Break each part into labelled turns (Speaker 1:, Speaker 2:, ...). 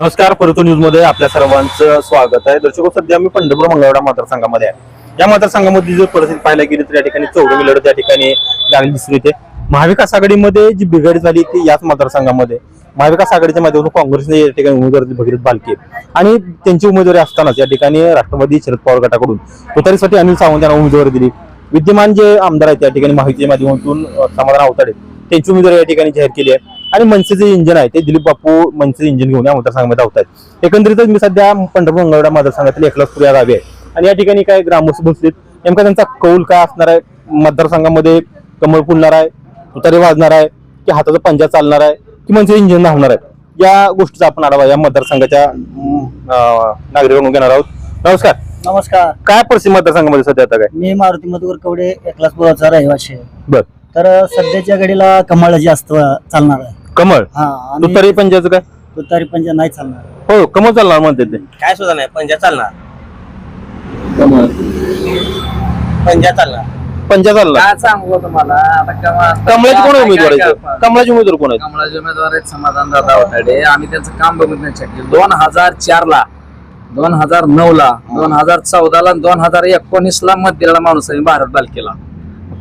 Speaker 1: नमस्कार परतू न्यूजमध्ये आपल्या सर्वांचं स्वागत आहे. दर्शक हो, सध्या मी पंढरपूर मंगळवाडा मतदारसंघामध्ये आहे. या मतदारसंघामध्ये जर परिस्थिती पाहायला गेली तर या ठिकाणी चौरंगी लढत या ठिकाणी लागली दिसून येते. महाविकास आघाडीमध्ये जी बिघाडी झाली ती याच मतदारसंघामध्ये. महाविकास आघाडीच्या माध्यमातून काँग्रेसने या ठिकाणी उमेदवार भगीरथ बालके. आणि त्यांची उमेदवारी असतानाच या ठिकाणी राष्ट्रवादी शरद पवार गटाकडून तुतारीसाठी अनिल सावंत यांना उमेदवारी दिली. विद्यमान जे आमदार आहेत त्या ठिकाणी माहितीच्या माध्यमातून समाधान अवताडे त्यांची उमेदवारी या ठिकाणी जाहीर केली आहे. आणि मनसेचे इंजिन आहे. ते दिलीप बापू मनसेचे इंजिन घेऊन या मतदारसंघामध्ये धावत आहेत एकंदरीतच मी सध्या पंढरपूर मंगळवेढा मतदारसंघातील एकलासपूर या गावी आहे. आणि या ठिकाणी काय ग्रामस्थ बसलेत नेमका त्यांचा कौल काय असणार आहे? मतदारसंघामध्ये कमळ फुलणार आहे तुतारी वाजणार आहे की हाताचा पंजा चालणार आहे की मनसे इंजिन धावणार आहे? या गोष्टीचा आपण आढावा या मतदारसंघाच्या नागरिकांकडून घेणार आहोत. नमस्कार.
Speaker 2: नमस्कार.
Speaker 1: काय परिस्थिती मतदारसंघामध्ये सध्या आता काय?
Speaker 2: मी मारुती मधुकर कवडे एकलासपुराचा रहिवासी आहे.
Speaker 1: बर.
Speaker 2: तर सध्याच्या घडीला कमळ जास्त चालणार आहे.
Speaker 1: कमळ?
Speaker 2: हा आणि
Speaker 1: तुतारी पंजाचं काय?
Speaker 2: तुतारी पंजा नाही चालणार.
Speaker 1: हो कमळ चालणार म्हणते ते.
Speaker 3: काय सुद्धा नाही पंजा चालणार. पंजा चालणार.
Speaker 1: पंजा चालणार.
Speaker 4: काय सांगू तुम्हाला? आता
Speaker 1: कमळाचे कोण उमेदवार
Speaker 4: काय-
Speaker 1: आहेत कमळाचे उमेदवार कोण आहेत
Speaker 4: कमळाचे उमेदवार आहेत समाधान दादा होताडे आम्ही त्यांचं काम केलं. दोन हजार चार ला दोन हजार नऊ ला दोन हजार चौदा ला दोन हजार एकोणीस ला मत दिलेला माणूस आहे मी भारत बालकेला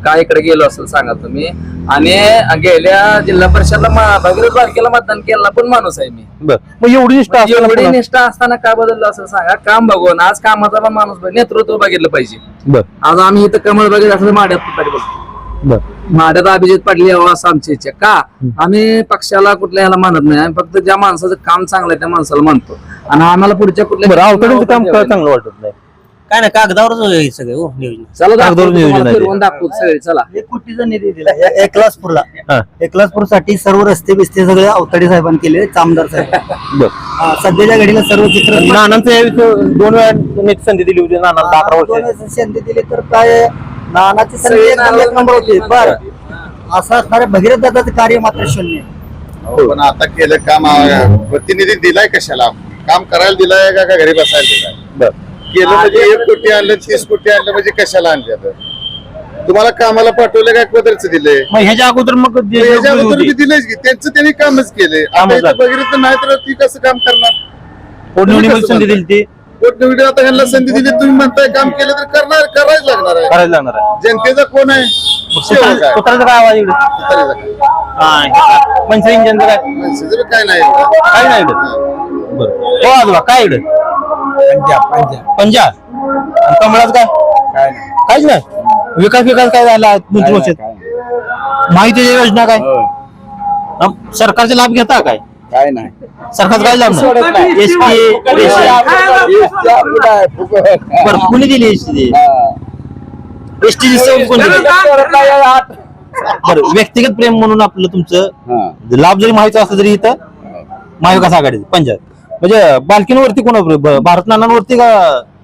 Speaker 4: काय इकडे गेलो असेल सांगा तुम्ही. आणि गेल्या जिल्हा परिषदला भगीरथ बालकेला मतदान केला पण माणूस आहे मी.
Speaker 1: बर. मग एवढी निष्ठा असताना
Speaker 4: एवढी
Speaker 1: पुन्हा-
Speaker 4: निष्ठा असताना काय बदललं असं सांगा? काम बघून. आज कामाचा पण माणूस बघ- नेतृत्व बघितलं पाहिजे.
Speaker 1: बर.
Speaker 4: आज आम्ही इथं कमळ बघितलं असं माड्यात
Speaker 1: बर.
Speaker 4: माझ्यात अभिजित पाटील यावं असं आमची इच्छा. का? आम्ही पक्षाला कुठल्या ह्याला मानत नाही. आम्ही फक्त ज्या माणसाचं काम चांगलं आहे त्या माणसाला मानतो. आणि आम्हाला पुढच्या कुठल्या
Speaker 1: बरं काम काय चांगलं वाटत नाही?
Speaker 3: काय नाही कागदावरच हे सगळे हो नियोजन.
Speaker 4: चला
Speaker 1: कागदावर नियोजन
Speaker 4: तुम्हाला
Speaker 1: आहे ते.
Speaker 4: फिरवून दाखवू सगळे चला.
Speaker 2: एक कोटीचा निधी दिला या एकलासपूरला.
Speaker 1: हा.
Speaker 2: एकलासपूरसाठी सर्व रस्ते बिस्ते सगळे अवताडे साहेबांनी केले चामदार साहेब.
Speaker 1: बर.
Speaker 2: हा, सध्याच्या घडीला सर्व चित्र
Speaker 1: नानांचं यावेळी दोन वेळा संधी दिली होती नाना अकरा वर्ष.
Speaker 2: दोन संधी दिली तर काय नानाची संधी एक नंबर- एक नंबर होती. बर. असं असणारे भगीरथ दादाचं कार्य मात्र शून्य
Speaker 5: हो, पण आता केलं काम प्रतिनिधी दिलाय कशाला? काम करायला दिलाय का का घरी बसायला दिलाय?
Speaker 1: बर.
Speaker 5: केलं म्हणजे एक कोटी आणलं तीस कोटी आणलं म्हणजे कशाला आणले आता? तुम्हाला कामाला पाठवलं काय पदरच दिले?
Speaker 1: मग ह्याच्या अगोदर मग जे
Speaker 5: याच्या अगोदर बी दिलेच की त्यांचं त्यांनी कामच केले.
Speaker 1: कामच
Speaker 5: आता
Speaker 1: झालं.
Speaker 5: वगैरे तर नाही तर ती कसं काम करणार?
Speaker 1: पोटनिवडणुकीमध्ये संधी दिली ती?
Speaker 5: पोटनिवडणुकीत आता ह्यांना संधी दिली तुम्ही म्हणताय काम केलं तर करणार करायच लागणार आहे.
Speaker 1: करायला लागणार आहे.
Speaker 5: जनतेचा कोण आहे? सेवक आहे.
Speaker 1: तुतारीचं काय? आवाज इकडे?
Speaker 5: तुतारीचा काय?
Speaker 1: हा ह्याचा मनसे इंजनचं काय?
Speaker 5: माणसाचं बी काय नाही.
Speaker 1: काय नाही इकडे? बर. हो आजोबा काय इकडे? पंजा आणि कमळाचं काय? काहीच नाही. विकास विकास काय झाला दोन तीन वर्षात माहितीची योजना काय? सरकारचे लाभ घेता काय?
Speaker 5: काय नाही.
Speaker 1: सरकार काय लाभ नाही? एस बर कुणी दिली एस टी? एस टी कोण दिली? बरं व्यक्तिगत प्रेम म्हणून आपलं तुमचं लाभ जरी माहिती असलं तरी इथं महाविकास आघाडी पंजाब. म्हणजे बालकींवरती कोणा भारत नानांवरती का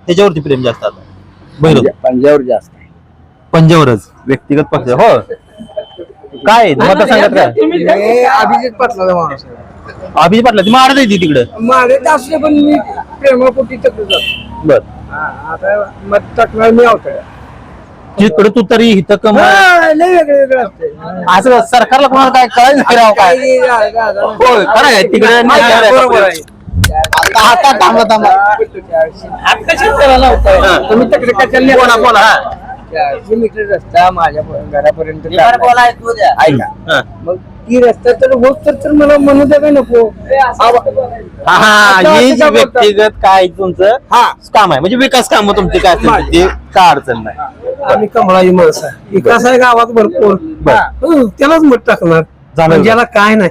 Speaker 1: त्याच्यावरती प्रेम जास्त आता? बहिर.
Speaker 5: पंजावर जास्त
Speaker 1: पंजावरच. व्यक्तिगत पक्ष. हो. काय? मतदारसंघात काय
Speaker 4: अभिजित पाटला माणूस
Speaker 1: अभिजित पाटला ती मारत येते तिकडं.
Speaker 4: माझे असले पण मी प्रेमापोटी तक जातो
Speaker 1: बर.
Speaker 4: आता मत टाकणार मी आवतड्या
Speaker 1: तिकडे तू तरी इथं कम
Speaker 4: लय वेगळे वेगळे असते
Speaker 1: असं सरकारला कोणाला काय कळायला नाही राव काय. होय खरं आहे तिकडे
Speaker 4: बरोबर आहे.
Speaker 1: आता थांबा.
Speaker 4: तुम्ही
Speaker 1: बोला बोला हा.
Speaker 4: चारशे मीटर रस्ता माझ्या घरापर्यंत. ऐका.
Speaker 1: हा.
Speaker 4: मग ती रस्ता तर होत तर तर मला म्हणू द्या का नको.
Speaker 1: हा, हा हे जे? व्यक्तिगत काय तुमचं
Speaker 4: हा.
Speaker 1: काम आहे म्हणजे विकास काम तुमचे काय असेल ते काय अडचण नाही.
Speaker 4: आम्ही कमळाची माणसं आहे. विकास आहे गावात भरपूर. हं, त्यालाच मत टाकणार.
Speaker 1: जाणार.
Speaker 4: पंजाला काय नाही.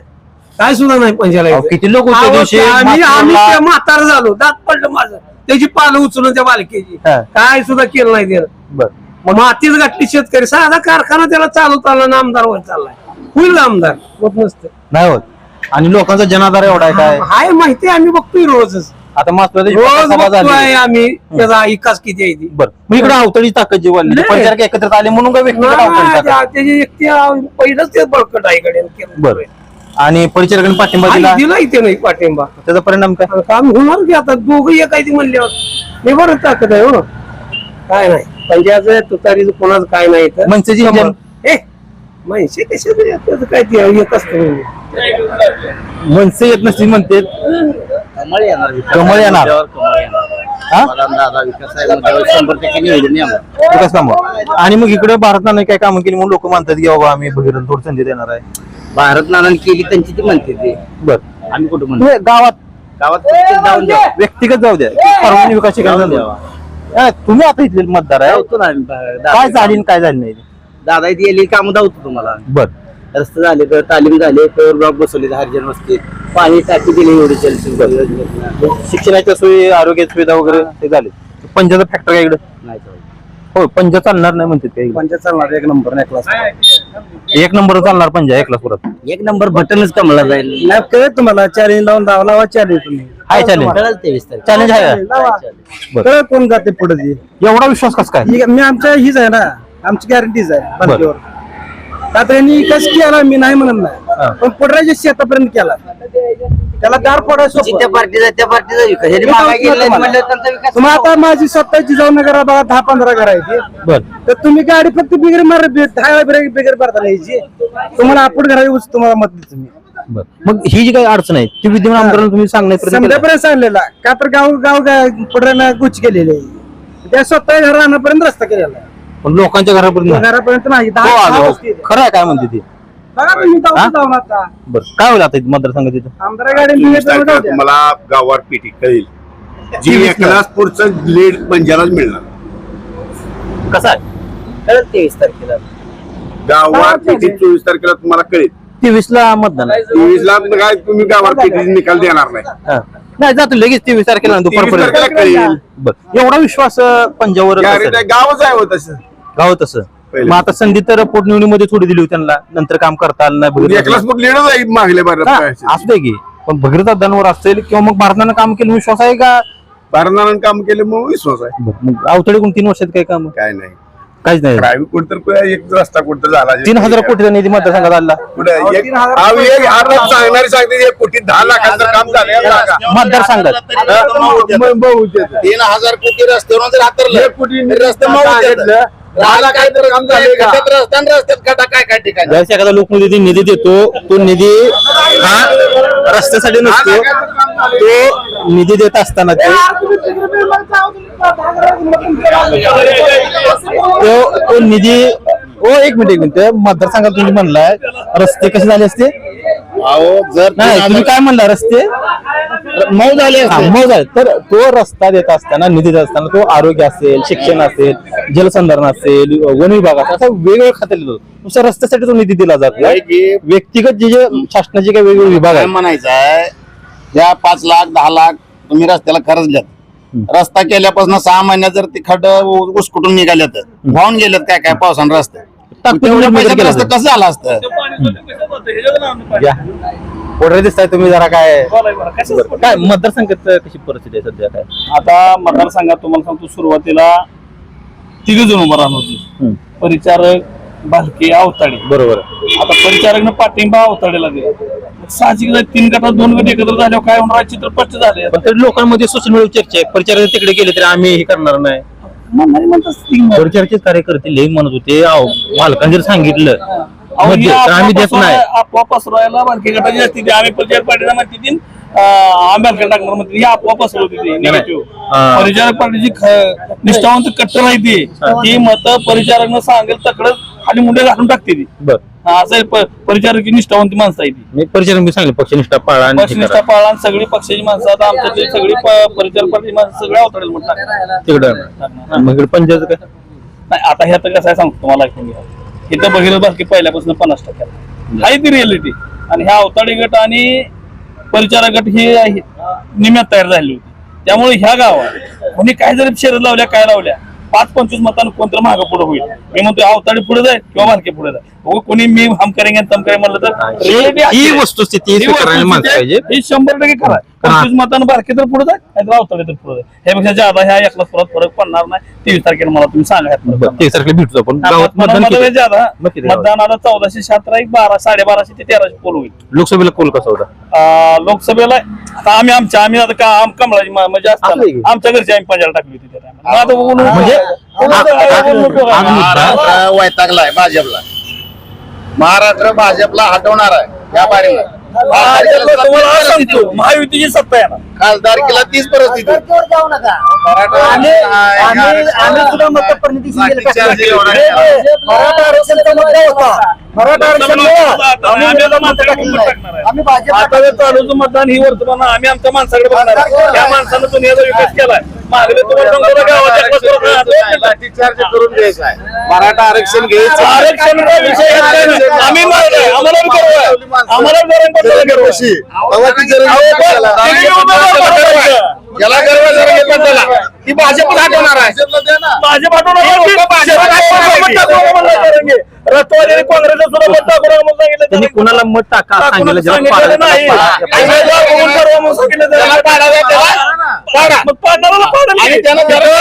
Speaker 4: काय सुद्धा नाही
Speaker 1: अहो,
Speaker 4: इथं.
Speaker 1: किती लोक होते दिवशी?
Speaker 4: आम्ही आम्ही
Speaker 1: म्हातारला-
Speaker 4: त्या म्हातार झालो. दात पडलं माझं. त्याची पालं उचलून त्या बालकेची.
Speaker 1: हा.
Speaker 4: काय सुद्धा केलं नाही त्यानं.
Speaker 1: बर.
Speaker 4: मग मातीच गाठली शेतकरी. साधा कारखाना त्याला चालू चालला ना आमदार वर चाललाय. होईल आमदार. होत नसतं.
Speaker 1: नाही होत. आणि लोकांचा जनाधार एवढा आहे काय?
Speaker 4: हाय माहिती आम्ही बघतोय रोजच.
Speaker 1: आता
Speaker 4: रोज बघतोय
Speaker 1: झाली.
Speaker 4: आम्ही. त्याचा विकास किती आहे ती.
Speaker 1: बर. मग इकडे अवतळी ताकद जी वाढली
Speaker 4: नाही.
Speaker 1: पंचायत एकत्रित आले म्हणून काय अवतळी ताकद?
Speaker 4: त्या- त्याची व्यक्ती अं, पहिलंच ते बळकट आहे इकडे.
Speaker 1: बर. आणि परिचारकांनी पाठिंबा दिला
Speaker 4: आणि दिला? इथे नाही पाठिंबा.
Speaker 1: त्याचा परिणाम काय?
Speaker 4: काम होणार की आता दोघं एक आहे ती म्हणल्यावर? मी बरं ताकद आहे हो काय नाही. पंजाचं तुतारीचं कोणाचं काय नाही इथं.
Speaker 1: मनसेची
Speaker 4: ए म्हणशे कशा त्याचं काय ते येत असतं
Speaker 1: मनसे येत नसतील म्हणते.
Speaker 3: कमळ येणार
Speaker 1: कमळ येणार. हा?
Speaker 3: दादा विकास आहे शंभर टक्के निवडून येणार.
Speaker 1: विकास कामं. आणि मग इकडे भारतानं काय कामं केली म्हणून लोक म्हणतात की बाबा आम्ही भगीरथ थोडी संधी देणार आहे.
Speaker 3: भारत नानान केली त्यांची ती म्हणते ते.
Speaker 1: बर.
Speaker 3: आम्ही कुठं म्हणतो
Speaker 1: गावात.
Speaker 3: गावात जाऊन द्यावं.
Speaker 1: व्यक्तिगत जाऊ द्या. सर्वांनी विकास शिकायला द्यावा. तुम्ही आता इथले मतदार आहे.
Speaker 3: धावतो ना आम्ही बा- दादा-
Speaker 1: काय झाली आणि काय झाली नाही?
Speaker 3: दादा इथे गेली कामं धावतो तुम्हाला.
Speaker 1: बर.
Speaker 3: रस्ते झाले तर तालीम झाले तर ब्लॉक बसवले हरिजन वस्तीत पाणी टाकी दिली एवढी योजनेतनं.
Speaker 1: शिक्षणाच्या सोयी आरोग्य सुविधा वगैरे ते झाले. पंजाचा फॅक्टर काय इकडे.
Speaker 3: नाही चालत.
Speaker 1: हो पंजा चालणार नाही म्हणतात काय
Speaker 6: पंचायत चालणार एक नंबर नाही क्लास
Speaker 1: एक नंबर चालणार पंजा एकला पुरात.
Speaker 3: एक नंबर बटनच कमला जाईल.
Speaker 6: नाही कळत तुम्हाला चॅलेंज लावून लावा लावा चॅलेंज तुम्ही.
Speaker 1: हाय चॅलेंज
Speaker 3: कळलं तेवीस तारीख.
Speaker 1: चॅलेंज आहे का?
Speaker 6: लावा.
Speaker 1: बरं.
Speaker 6: कळत कोण जाते पुढे ती
Speaker 1: एवढा विश्वास कस काय?
Speaker 6: मी आमच्या हीच आहे ना आमची गॅरंटीच आहे का त्यांनी कस केला मी नाही म्हणत. नाही. पण पुढराच्या शेतापर्यंत केला. त्याला दार फोडा
Speaker 3: जिथे पार्टीचा त्या पार्टीचा विकास. ह्यांनी मागाय गेले म्हणलं त्यांचा विकास
Speaker 6: तुम्ही आता माझी स्वतःची जाऊन नगर बघा दहा पंधरा घर आहे तर तुम्ही गाडी फक्त बिगर मार दहा बिगर बिगर मारता नाही तुम्हाला आपण घरा येऊच तुम्हाला मत
Speaker 1: बर. मग ही जी काही अडचण आहे ती विद्यमान आमदारांना तुम्ही?
Speaker 6: समजापर्यंत सांगलेला. का तर गाव गाव पुढे गुच केलेले आहे. त्या स्वतः घर राहण्यापर्यंत रस्ता केलेला आहे.
Speaker 1: पण लोकांच्या घरापर्यंत
Speaker 6: घरापर्यंत नाही
Speaker 1: हो,
Speaker 6: दहा दहा
Speaker 1: आलो.
Speaker 6: वस्ती आहे.
Speaker 1: खरं आहे काय म्हणते ती?
Speaker 6: बघा तुम्ही
Speaker 1: हा?
Speaker 6: जाऊन जाऊन आता.
Speaker 1: बर काय होईल आता मतदारसंघात तिथं
Speaker 6: आमदार गाडी
Speaker 5: चोवीस तारखेला तुम्हाला गावावर पेटी कळेल. जी एकलाच पुढचं लीड पंजालाच मिळणार.
Speaker 1: कसं आहे?
Speaker 3: तेवीस तारखेला.
Speaker 5: गावावर पेटी चोवीस तारखेला तुम्हाला कळेल.
Speaker 1: तेवीस ला मतदान आहे.
Speaker 5: चोवीस ला काय तुम्ही गावावर पेटी निकाल देणार नाही.
Speaker 1: हा. नाही जातो लगेच तेवीस तारखेला
Speaker 5: तेवीस
Speaker 1: दुपारपर्यंत.
Speaker 5: तारखेला कळेल.
Speaker 1: बर एवढा विश्वास अं? आहे,
Speaker 5: गावच आहे हो तसं.
Speaker 1: गाव तसं. मग आता संधी तर पोटनिवडीमध्ये थोडी दिली होती त्यांना. नंतर काम करता आलं नाही भगीरथ
Speaker 5: मग भारत
Speaker 1: असू दे की. पण भगीरथ दादांवर असेल किंवा मग भारतानं काम केलं विश्वास आहे का?
Speaker 5: भारतानं काम केलं म्हणून विश्वास आहे.
Speaker 1: मग अवतडे कोण तीन वर्षात काय काम?
Speaker 5: काय नाही.
Speaker 1: काहीच नाही.
Speaker 5: प्रायव्हेट कुठं तर एक रस्ता कुठं झाला.
Speaker 1: तीन हजार कोटीचा निधी मतदारसंघात आला.
Speaker 5: सांगणारी सांगते एक कोटी दहा लाखाचं काम झालं
Speaker 1: मतदारसंघात
Speaker 7: तीन हजार कोटी रस्त्यावरून जर हातरलं
Speaker 5: एक कोटी
Speaker 7: रस्ते मऊ होतात.
Speaker 5: दहा लाखाचं काम झालंय का?
Speaker 7: खड्ड्यात रस्ता आणि रस्त्यात खड्डा काय काय ठिकाणी
Speaker 1: ज्यावेळेस एखादा लोकनिधी निधी देतो तो निधी हा रस्त्यासाठी नसतो. तो निधी देत असताना ते तो तो निधी ओ एक मिनिट एक मिनिट. मतदारसंघात तुम्ही म्हणलाय रस्ते कसे झाले असते?
Speaker 7: अहो जर
Speaker 1: नाही तुम्ही काय म्हणला रस्ते?
Speaker 7: मऊ झाले
Speaker 1: हा, मग झाले. तर तो रस्ता देत असताना निधी देत असताना तो आरोग्य असेल शिक्षण असेल जलसंधारण असेल वन विभाग असेल असं वेगवेगळ्या खात्यात देतो. नुसत्या रस्त्यासाठी तो निधी दिला जातो.
Speaker 7: की-
Speaker 1: व्यक्तिगत जे जे शासनाचे काही वेगवेगळे विभाग
Speaker 7: काय
Speaker 1: आहेत
Speaker 7: म्हणायचं आहे या पाच लाख दहा लाख तुम्ही रस्त्याला खर्चल्यात रस्ता केल्यापासून सहा महिन्यात जर ते खड्ड उसकुटून निघाल्यात वाहून गेलेत काय काय पावसानं रस्ते. तेवढ्या पैशात रस्ता. कसं झालं असतं?
Speaker 1: या. पुढे दिसताय तुम्ही जरा काय? बरं, काय मतदारसंघात कशी परिस्थिती आहे सध्या काय?
Speaker 8: आता मतदारसंघात तुम्हाला सांगतो सुरुवातीला तिघ जण उभं राहणार होती.
Speaker 1: हम्म,
Speaker 8: परिचारक बालके अवताडे
Speaker 1: बरोबर.
Speaker 8: आता परिचारकनं पाठिंबा अवताडेला दिला. साहजिक तीन गटात दोन गट एकत्र झाल्यावर काय होणार? आहे चित्र स्पष्ट झाले
Speaker 1: पण तरी लोकांमध्ये सोशल मीडिया चर्चा आहे. परिचारक तिकडे गेले तरी आम्ही हे करणार नाही.
Speaker 8: म्हणतात.
Speaker 1: परिचारचे कार्यकर्ते लई म्हणत होते अहो, मालकांनी जर सांगितलं
Speaker 8: अहो,
Speaker 1: मध्ये,
Speaker 8: ही
Speaker 1: तर आम्ही
Speaker 8: अफवा
Speaker 1: देत नाही.
Speaker 8: पसरवाय- अफवा पसरवायला बालके गटाची असते ती आम्ही परिचारक पार्टीला म्हणते ती आम्ही बालके टाकणार म्हणते ही अफवा पसरवते ती निगेटिव्ह
Speaker 1: हा.
Speaker 8: परिचारक पार्टीची ख- निष्ठावंत कट्टर आहे ती. ती मत परिचारकनं सांगेल तकडं खाली मुंडे घालून टाकते ती.
Speaker 1: बर.
Speaker 8: हा, असं आहे, प- परिचारकी निष्ठावंती माणसं आहे ती.
Speaker 1: मी परिचारक मी सांगितलं पक्षनिष्ठा पाळा आणि हे
Speaker 8: पक्षनिष्ठा
Speaker 1: करा.
Speaker 8: पाळा आणि सगळी पक्षाची माणसं आता आमच्यातली सगळी प- परिचार पार्टी माणसं सगळ्या अवतडेल म्हणतात
Speaker 1: तिकडं. मग इकडे पंचायत काय?
Speaker 8: नाही आता ह्यात कसं आहे सांगतो तुम्हाला इथं बघितलं बाकी पहिल्यापासून पन्नास टक्के. आहे ती रिअलिटी आणि ह्या अवताडी गट आणि परिचारक गट ही निम्यात तयार झाली होती. त्यामुळे ह्या गावात कोणी काय जरी शरद लावल्या काय लावल्या पाच पंचवीस मतांना कोणतं मागं पुढे होईल. मी म्हणतो अवताडी पुढे जाईल किंवा मालके पुढे जाईल कोणी मी हम करेंगे तम करेंगे म्हणलं तर
Speaker 1: ही. वस्तुस्थिती
Speaker 8: ही. ही शंभर टक्के खरं आहे. पंचवीस मतांना बारके तर पुढे जाईल नाही तर अवताडे तर पुढे जाईल ह्यापेक्षा ज्यादा ह्या एकला परत फरक पडणार नाही. तेवीस तारखेला मला तुम्ही सांगा ह्यात फरक
Speaker 1: बरं, ते सारखे भेटतो आपण. गावात
Speaker 8: मतदान
Speaker 1: किती?
Speaker 8: ज्यादा
Speaker 1: मग किती गावात?
Speaker 8: मतदानाला चौदाशे शहात्तर एक बारा साडेबाराशे ते तेराशे पोल होईल.
Speaker 1: लोकसभेला कोल कसा होता?
Speaker 8: अं, लोकसभेला आता आम्ही आमच्या आम्ही आता का आम कमळाची म- म्हणजे
Speaker 1: असं आहे की?
Speaker 8: असताना आमच्या घरची आम्ही पंजाला टाकली होती त्या time ला. मग आता
Speaker 1: म्हणजे? आम्ही-
Speaker 7: महाराष्ट्र वैतागलाय भाजपला. महाराष्ट्र भाजपला हटवणार आहे. या बारीला
Speaker 8: तुम्हाला सांगतो महायुतीची सत्ता आहे ना
Speaker 7: खासदारकीला तीच परिस्थिती.
Speaker 6: सरकारवर जाऊ नका. आम्ही आम्ही आम्ही सुद्धा मतदार दिसून मराठा आरक्षणचा मुद्दा होता. मराठा आरक्षण मिळालं. आम्ही विरोधात मत टाकलेलं आहे. आम्ही भाजप
Speaker 8: आता जर चालूचं मतदान ही वर्तमान आम्ही आमच्या माणसाकडे बघणार आहे. त्या माणसानं दुनियाचा विकास केलाय.
Speaker 7: करून आहे. मराठा आरक्षण घ्यायचं
Speaker 8: आरक्षणाचा विषय. आम्ही आम्हाला बी गर्व. आम्हाला जरा
Speaker 7: घेतला त्याला ती भाजपला हटवणार आहे.
Speaker 8: भाजप पाठवणार नाही. मत टाकू नका म्हणलं जरांगे. राष्ट्रवादी काँग्रेसला सुद्धा मत टाकू नका म्हणून सांगितलं
Speaker 1: त्यांनी. कुणाला मत टाका सांगितलं
Speaker 8: नाही. बघून म्हणून सांगितलं
Speaker 7: त्याला. त्याला पाडा.
Speaker 8: मग पाडणाऱ्याला
Speaker 7: आणि. त्यानं जरा.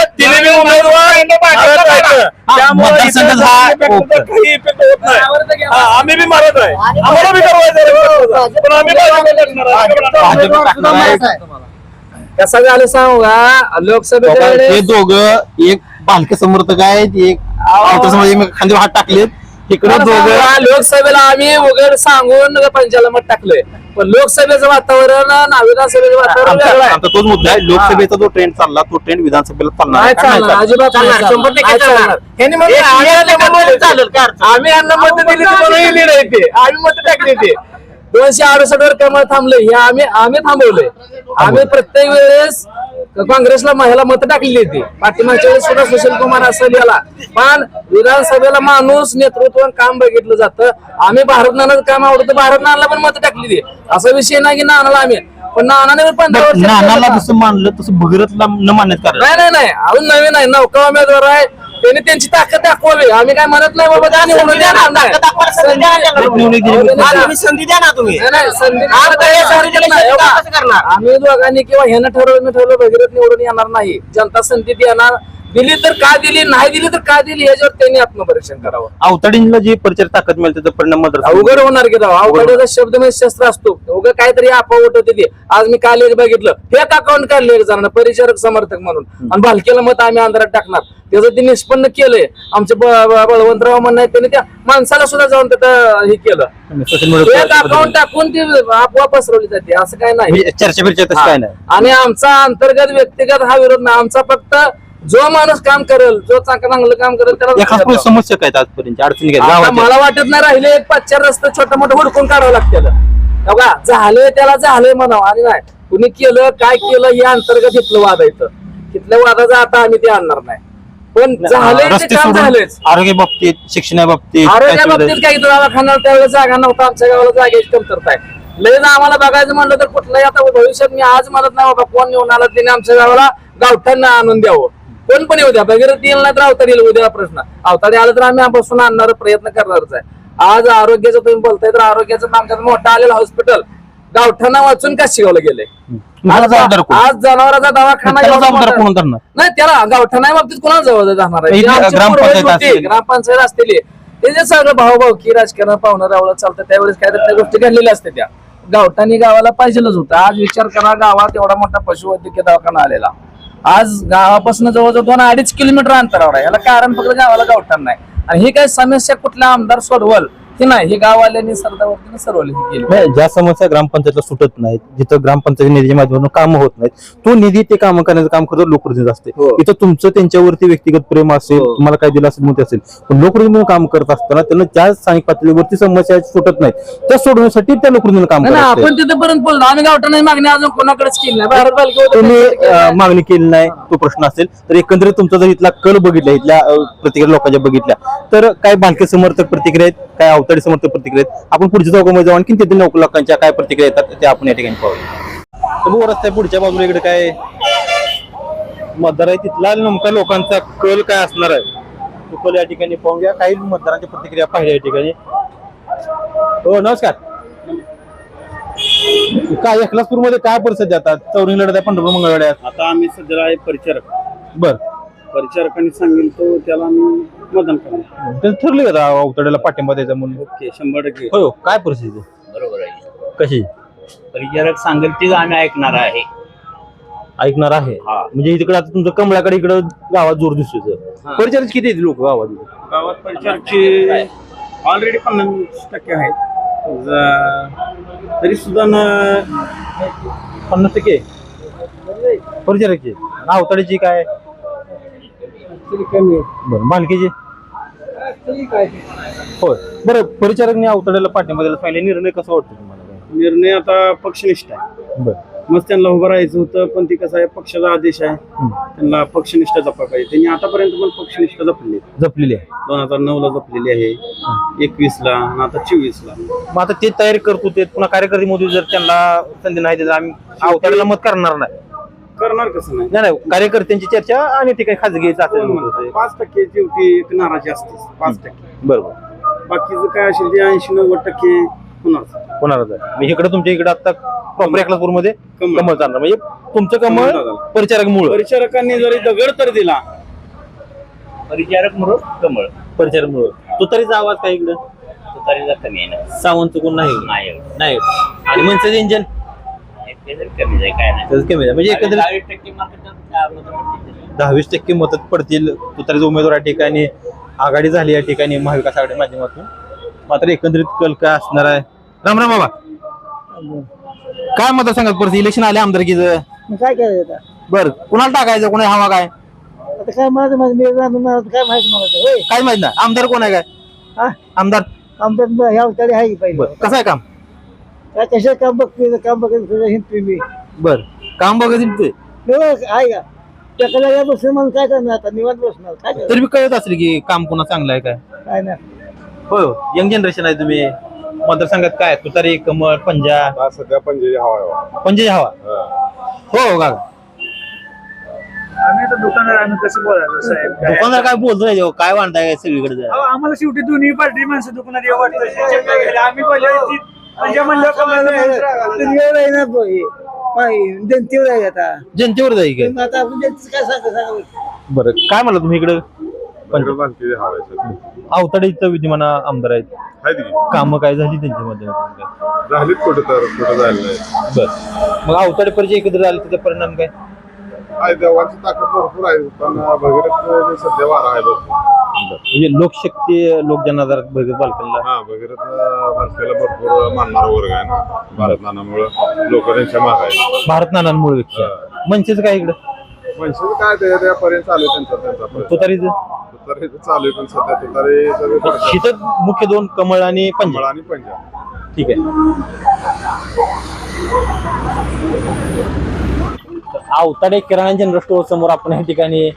Speaker 1: हा,
Speaker 8: त्यामुळे
Speaker 1: हा.
Speaker 8: काही होत नाही. हा, आम्ही बी मारत आहे. आम्हाला बी करायचं आहे. पण आम्ही भाजपला टाकणार आहे.
Speaker 1: भाजप टाकणार आहे.
Speaker 9: कसं झालं सांगू का? लोकसभेच्या
Speaker 1: बघा, हे दोघं एक बालके समर्थक आहेत एक आवतर समाज खांदे हात टाकलेत. इकडे दोघं
Speaker 9: लोकसभेला आम्ही उघड सांगून पंचाला मत टाकलंय. पण लोकसभेचं वातावरण आणि विधानसभेचं वातावरण
Speaker 1: आमचा
Speaker 9: वेगळं आहे.
Speaker 1: आमचा तोच मुद्दा आहे. लोकसभेचा जो ट्रेंड चालला तो ट्रेंड विधानसभेला चालणार
Speaker 9: नाही
Speaker 1: आहे का? नाही
Speaker 9: चालणार.
Speaker 1: चालणार?
Speaker 9: अजिबात नाही
Speaker 3: चालणार, शंभर टक्के
Speaker 9: नाही
Speaker 3: चालणार.
Speaker 9: ह्यांनी म्हणलं,
Speaker 3: एक
Speaker 9: आम्ही यांना मतं
Speaker 3: चालेल, काय अडचण
Speaker 9: आम्ही यांना मत दिली तर म्हणून हे लिहिलं ते आम्ही मत टाकली ते दोनशे अडुसष्ट वर कमळ थांबलं हे आम्ही आम्ही थांबवलंय. आम्ही प्रत्येक वेळेस काँग्रेसला महिला मत टाकलेली होती. पाठीमागच्या वेळेस सुद्धा सुशील कुमार असं याला पण विधानसभेला माणूस नेतृत्व काम बघितलं जातं. आम्ही भारत नानाचं काम आवडतं भारत नानाला पण मत टाकली असा विषय नाही की नानाला आम्ही. पण नानाने पण पंधरा वर्ष
Speaker 1: नानाला जसं मानलं तसं भगीरथला न मानण्यात कारण
Speaker 9: नाही नाही नाही. अजून नवीन आहे. नौका उमेदवार आहे. त्यांनी त्यांची ताकद दाखवावी आम्ही काय म्हणत नाही बाबा त्यांनी होऊन देणार नाही. संधी-
Speaker 3: तुम्ही. संधी द्या ना तुम्ही. हे?
Speaker 9: आम्ही दोघांनी किंवा ह्यानं ठरवलं मी ठरवलं भगीरथ निवडून येणार नाही. जनता संधी देणार दिली तर का दिली नाही दिली तर का दिली याच्यावर त्यांनी आत्मपरीक्षण करावं.
Speaker 1: अवताडींना जी परिचय ताकद मिळते त्याचा परिणाम
Speaker 9: अवघड होणार की राव? अवघडचा शब्द म्हणजे शस्त्र असतो. उघड काहीतरी आपा होते ते. आज मी काल एक बघितलं. फेक अकाउंट काढले जणांना परिचारक समर्थक म्हणून. आणि भालकेला मत आम्ही अंधारात टाकणार. त्याचं ते निष्पन्न केलंय. आमचे बळवंतराव म्हणणं आहे त्यांनी त्या माणसाला सुद्धा जाऊन तिथं हे केलं. फेक अकाउंट टाकून ती आपोआप पसरवली जाते. असं काय नाही.
Speaker 1: म्हणजे चर्चा
Speaker 9: आणि आमचा अंतर्गत व्यक्तिगत हा विरोध नाही. आमचा फक्त जो माणूस काम करेल जो चांगलं चांगलं काम करेल त्याला
Speaker 1: समस्या काय आहेत आजपर्यंत? अडचणी काय? आहेत?
Speaker 9: आता
Speaker 1: गावाच्या
Speaker 9: मला वाटत नाही राहिले एक पाचच्या रस्ते छोटं मोठं हुडकून काढावं लागतं बघा झालंय त्याला झालंय म्हणावं आणि नाही. कुणी केलं काय केलं हे अंतर्गत इथलं वाद इथं. तिथल्या वादाचा आता आम्ही ते आणणार नाही. पण झालंय ते
Speaker 1: रस्ते
Speaker 9: काम
Speaker 1: सोडून
Speaker 9: झालंच.
Speaker 1: आरोग्य बाबतीत शिक्षणा बाबतीत काय
Speaker 9: आरोग्या
Speaker 1: सुविधा
Speaker 9: बाबतीत काही दवाखान्याला त्यावेळेस जागा नव्हता आमच्या गावाला जागेची कमतरता आहे. लगेच आम्हाला बघायचं म्हणलं तर कुठलाही आता भविष्यात मी आज म्हणत नाही बाबा कोण येऊन आला त्याने आमच्या गावाला गावठांना आणून द्यावं. कोण पण येऊ द्या भगीरथ येईल नाही तर अवतार येईल उद्या प्रश्न. अवतारी आलं तर आम्ही बसून आणणार प्रयत्न करणारच आहे. आज आरोग्याचं तुम्ही बोलताय तर आरोग्याचं आमच्यात मोठं आलेलं हॉस्पिटल गावठाणा वाचून का शिकवलं गेलंय? आज जनावरांचा दवाखाना? नाही त्याला गावठाणा बाबतीत कोणाला जबाबदार जाणार आहे?
Speaker 1: ग्रामपंचायत असतील.
Speaker 9: ते जे सगळं भाऊ की राजकारण पाहुणं रावलं चालतं त्यावेळेस काय तर त्या गोष्टी घडलेल्या असते त्या. गावठाणी गावाला पाहिजेलच होतं. आज विचार करा गावात एवढा मोठा पशुवैद्यकीय दवाखाना आलेला. आज गावापासून जवळजवळ दोन अडीच किलोमीटर अंतरावर आहे. याला कारण फक्त गावाला गावठाण नाही. आणि ही काही समस्या कुठला आमदार सोडवल? की नाही हे गाववाल्यांनी ही केली.
Speaker 1: नाही, ज्या समस्या ग्रामपंचायतला सुटत नाहीत जिथं ग्रामपंचायत निधीच्या माध्यमातून कामं होत नाहीत तो निधी ते काम करण्याचं काम करतो लोकप्रतिनिधी असते.
Speaker 9: हो.
Speaker 1: इथं तुमचं त्यांच्यावरती व्यक्तिगत प्रेम असेल तुम्हाला काय दिलं असेल मोठे असेल. पण लोकप्रतिनिधी काम करत असताना त्यांना ज्या स्थानिक पातळीवरती समस्या सुटत नाहीत त्या सोडवण्यासाठी त्या लोकप्रतिनिधी काम
Speaker 9: नाही,
Speaker 1: करत
Speaker 9: नाही,
Speaker 1: असतात.
Speaker 9: आपण तिथपर्यंत बोललो. आम्ही गावठाण मागणी अजून कोणाकडेच केली नाही. भारत पालिकेवर
Speaker 1: तुम्ही. अं, मागणी केली नाही तो प्रश्न असेल. तर एकंदरीत तुमचा जर इथला कल बघितला इथल्या अं, प्रतिक्रिया लोकांच्या बघितल्या तर काय बालके समर्थक प्रतिक्रिया आहेत? काय अवताडी समर्थक प्रतिक्रिया आहेत? आपण पुढच्या चौकामध्ये जाऊ आणखी तेथील लोक लोकांच्या काय प्रतिक्रिया येतात ते आपण या ठिकाणी पाहूया. तर बघू रस्त्या पुढच्या बाजूला इकडे काय? मतदार आहे तिथला नेमका लोकांचा कल काय असणार आहे? तो कल या ठिकाणी पाहून घ्या काही मतदारांच्या प्रतिक्रिया पाहिल्या या ठिकाणी. हो नमस्कार. काय एकलासपूरमध्ये काय परिस्थिती आता? चौरी लढत आहे पंढरपूर मंगळवाड्यात.
Speaker 10: आता आम्ही सध्या आहे परिचारक.
Speaker 1: बर.
Speaker 10: परिचारकांनी सांगेल तो त्याला आम्ही मतदान करणार.
Speaker 1: ठरले का अवतड्याला पाठिंबा द्यायचा म्हणून.
Speaker 10: ओके शंभर टक्के.
Speaker 1: होय हो, काय परिस्थिती?
Speaker 3: बरोबर आहे.
Speaker 1: कशी?
Speaker 3: परिचारक सांगेल तीच आम्ही ऐकणार आहे.
Speaker 1: ऐकणार आहे.
Speaker 3: हा.
Speaker 1: म्हणजे तिकडे आता तुमचं कमळाकडे इकडे गावात जोर दिसतोय परिचारक किती आहेत लोक गावात?
Speaker 10: गावात परिचारकचे ऑलरेडी पन्नास टक्के आहेत. ज- तरी सुद्धा न
Speaker 1: पन्नास टक्के? परिचारकची? अवताडीची काय?
Speaker 6: कमी
Speaker 1: बरं मालकीची? होय. बरं परिचारकने अवताड्याला पाठिंबा दिला. पहिले निर्णय कसा वाटतो तुम्हाला?
Speaker 10: निर्णय आता पक्षनिष्ठ आहे.
Speaker 1: बरं.
Speaker 10: मग त्यांना उभं राहायचं होतं पण ती कसं आहे पक्षाचा आदेश आहे. त्यांना पक्षनिष्ठ जपा पाहिजे. त्यांनी आतापर्यंत पण पक्षनिष्ठ जपली
Speaker 1: जपलेली आहे.
Speaker 10: दोन हजार नऊ ला जपलेली आहे. एकवीस ला आणि आता चोवीस ला
Speaker 1: मग आता ते तयारी करतो ते पुन्हा कार्यकर्ते मोदी जर त्यांना संधी नाही दिली आम्ही अवताड्याला मत करणार नाही.
Speaker 10: करणार कसं नाही?
Speaker 1: नाही नाही कार्यकर्त्यांची चर्चा आणि ते काही खाजगी? होते.
Speaker 10: पाच टक्के शेवटी एक नाराजी असते पाच टक्के.
Speaker 1: बरोबर.
Speaker 10: बाकीचं काय असेल ते ऐंशी नव्वद टक्के होणार
Speaker 1: होणारच आहे. मी इकडे तुमच्या इकडे आता प्रॉपर एकलापूरमध्ये
Speaker 10: कमळ.
Speaker 1: कमळ चालणार. म्हणजे तुमचं कमळ
Speaker 10: कमळ.
Speaker 1: परिचारक मूळ.
Speaker 10: परिचारकांनी जरी दगड तर दिला.
Speaker 3: परिचारक म्हणून कमळ.
Speaker 1: परिचारक मूळ. तुतारीचा आवाज काय इकडं?
Speaker 3: तुतारीला कमी आहे ना.
Speaker 1: सावंत कोण नाही?
Speaker 3: नाही.
Speaker 1: नाही आणि मनसेचं इंजन?
Speaker 3: कमी आहे काय नाही.
Speaker 1: त्याचं कमी आहे म्हणजे एकंदरीत
Speaker 3: दहावीस टक्के मतं पडतील.
Speaker 1: दहावीस टक्के मत पडतील. तुतारीचे उमेदवार या ठिकाणी आघाडी झाली या ठिकाणी महाविकास आघाडी माध्यमातून. मात्र एकंदरीत कल काय असणार आहे. राम राम बाबा. काय मत सांगत परत? इलेक्शन आले आमदारकीचं.
Speaker 6: मग काय करायचं आता?
Speaker 1: बर कुणाला टाकायचं? कोणा हवा काय?
Speaker 6: आता काय माझं माझं मी राहणार काय माहिती मला तर. होय.
Speaker 1: काय माहीत नाही. आमदार कोण आहे काय?
Speaker 6: हा?
Speaker 1: आमदार.
Speaker 6: ह्या आहे की
Speaker 1: बर
Speaker 6: पाहिजे
Speaker 1: कसं आहे काम?
Speaker 6: काय कशा काम बघते काम बघत मी.
Speaker 1: बर. काम बघत
Speaker 6: निवांत आहे का? त्याकडे या काय करणार आता? निवांत बसणार काय करणार?
Speaker 1: तरी बी कळत असेल की काम कोणा चांगलं आहे काय.
Speaker 6: काय नाही.
Speaker 1: हो यंग जनरेशन आहे तुम्ही. मतदारसंघात काय? तुतारी कमळ पंजा?
Speaker 5: सध्या पंजे हवा
Speaker 1: पंजे हवा. हो. हो का
Speaker 10: आम्ही आता दुकानदार आम्ही कसं बोलायचं साहेब?
Speaker 1: दुकानदार काय बोलतो नाही हो, काय वाढताय काय सगळीकडे?
Speaker 10: आम्हाला शेवटी दोन्ही पार्टी माणसं दुकानात येऊ वाटतं आम्ही पहिले म्हणजे म्हणलं
Speaker 6: जनतेवर आहे आता.
Speaker 1: जनतेवर जाईल काय
Speaker 6: मग आता आपण जनतेचं काय सांगतो सांगा बरं.
Speaker 1: बरं काय म्हणलं तुम्ही इकडं?
Speaker 5: हवा
Speaker 1: अवताडे इथं विद्यमान आमदार आहेत. कामं काय झाली त्यांच्या माध्यमातून काय
Speaker 5: झालीत कुठं तर कुठं जायला
Speaker 1: बर. मग अवताडे परिचय एकत्र आले त्याचा परिणाम काय?
Speaker 5: आहे देवाची ताकद भरपूर आहे पण भगीरथ सध्या वारा आहे भरपूर.
Speaker 1: म्हणजे लोकशक्ती लोक जनाधार भगत बालकांना
Speaker 5: हा भगीरथ भारताला भरपूर मानणारा वर्ग आहे ना. भारत नानामुळं लोक त्यांच्या माग आहे
Speaker 1: भारत नानांमुळे. मनसेचं काय इकडं?
Speaker 5: म्हणजे काय ते त्यापर्यंत चालू आहे त्यांचा त्यांचा प्रयत्न.
Speaker 1: तुतारीचं?
Speaker 5: तुतारी चालू आहे पण सध्या सगळे पडतात.
Speaker 1: शीतच मुख्य दोन कमळ आणि
Speaker 5: कमळ
Speaker 1: पंजाब
Speaker 5: आणि पंजाब.
Speaker 1: ठीक आहे. तर अवताडे किराणा जनरल स्टोअर समोर आपण या ठिकाणी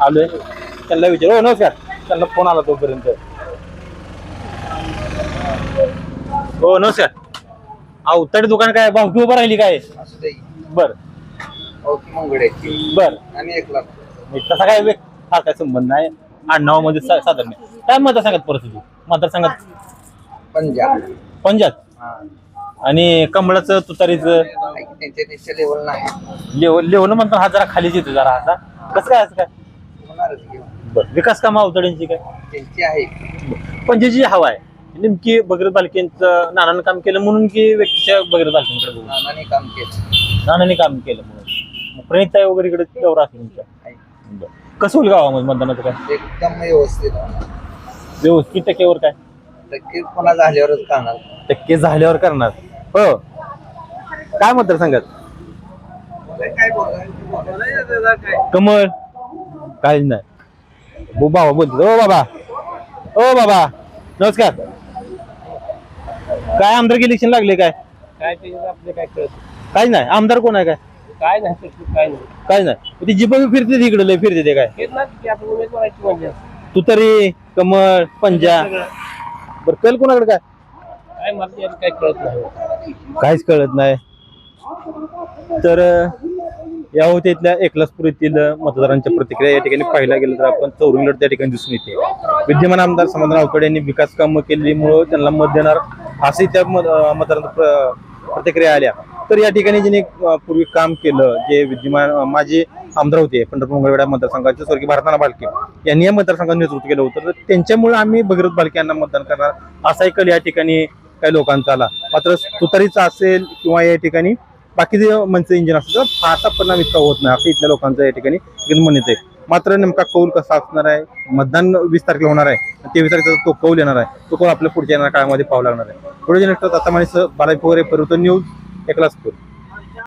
Speaker 1: आलोय. त्यांना विचार. हो नमस्कार. त्यांना फोन आला तोपर्यंत. हो नमस्कार. अवताडे दुकान काय? भावकी उभं राहिली काय? बर. बर. म्हणजे तसा काय हा काय संबंध नाही. आडनावामध्ये सा- साधारण आहे. काय मतदारसंघात परिस्थिती? मतदारसंघात
Speaker 3: पंजाब.
Speaker 1: पंजाब. आणि कमळाचं तुतारीचं?
Speaker 3: त्यांच्या लेवल नाही.
Speaker 1: लेवल लेवल म्हणतो हा जरा खालीच येतो जरा असा कसं काय असं काय?
Speaker 3: होणारच
Speaker 1: बरं विकास कामं अवतड्यांची काय?
Speaker 3: त्यांची आहे.
Speaker 1: पंजाची हवा आहे नेमकी भगीरथ बालकेंचं नानानं काम केलं म्हणून की व्यक्तीच्या भगीरथ बालकेंकडे बघून?
Speaker 3: नानाने काम केलं.
Speaker 1: नानाने काम केलं म्हणून. प्रणिताई वगैरे इकडे दौरा असेल तुमच्या?
Speaker 3: आहे.
Speaker 1: बरं. कसं होईल गावामध्ये मतदानाचं काय?
Speaker 3: एकदम व्यवस्थित. होणार
Speaker 1: व्यवस्थित टक्केवर काय?
Speaker 3: नक्कीच पुन्हा झाल्यावरच करणार.
Speaker 1: टक्के झाल्यावर करणार. हो. काय मतदार सांगत?
Speaker 3: काय
Speaker 1: कमळ. काहीच नाही. बो बाबा बोलतो ओ बाबा. ओ बाबा. नमस्कार. काय आमदार इलेक्शन लागले काय?
Speaker 8: काय ते आपले काय कळत
Speaker 1: काहीच नाही. आमदार कोण आहे काय?
Speaker 8: काय नाही काय नाही.
Speaker 1: नाही. ती जिबा फिरते इकडे लय फिरते ते काय?
Speaker 8: हेच ना की आपण उमेदवाराची म्हणजे.
Speaker 1: तू तरी कमळ पंजा. बर कल कोणाकडे काय?
Speaker 8: काय मला यात काय कळत नाही.
Speaker 1: काहीच कळत नाही. तर या होत्या इथल्या एकलासपूर येथील मतदारांच्या प्रतिक्रिया या ठिकाणी पाहिला गेलं तर आपण चौरंगी त्या ठिकाणी दिसून येते. विद्यमान आमदार समाधान आवकडे यांनी विकास कामं केल्यामुळं त्यांना मत देणार असे त्या मत- मतदारांच्या प्रतिक्रिया आल्या. तर या ठिकाणी ज्यांनी पूर्वी काम केलं जे विद्यमान माझे माजी आहे पंढरपूर मंगळवेढा मतदारसंघाचे स्वर्गीय भारताना बालके. यांनी या मतदारसंघात नेतृत्व केलं होतं. तर त्यांच्यामुळे आम्ही भगीरथ बालके यांना मतदान करणार. असाही कल या ठिकाणी काही लोकांचा आला. मात्र तुतारीचा असेल किंवा या ठिकाणी बाकीचे मनचं इंजिन असतं तर फारसा परिणाम इतका होत नाही. असं इथल्या लोकांचं या ठिकाणी म्हणत आहे मात्र नेमका कौल कसा असणार आहे? मतदान वीस तारखेला होणार आहे. तेवीस तारखेचा तो कौल येणार आहे. तो कौल आपल्या पुढच्या येणार काळामध्ये पाहावा लागणार आहे. पुढे जनरेटर आता माणसं बालाजी वगैरे परिवर्तन न्यूज एकलाच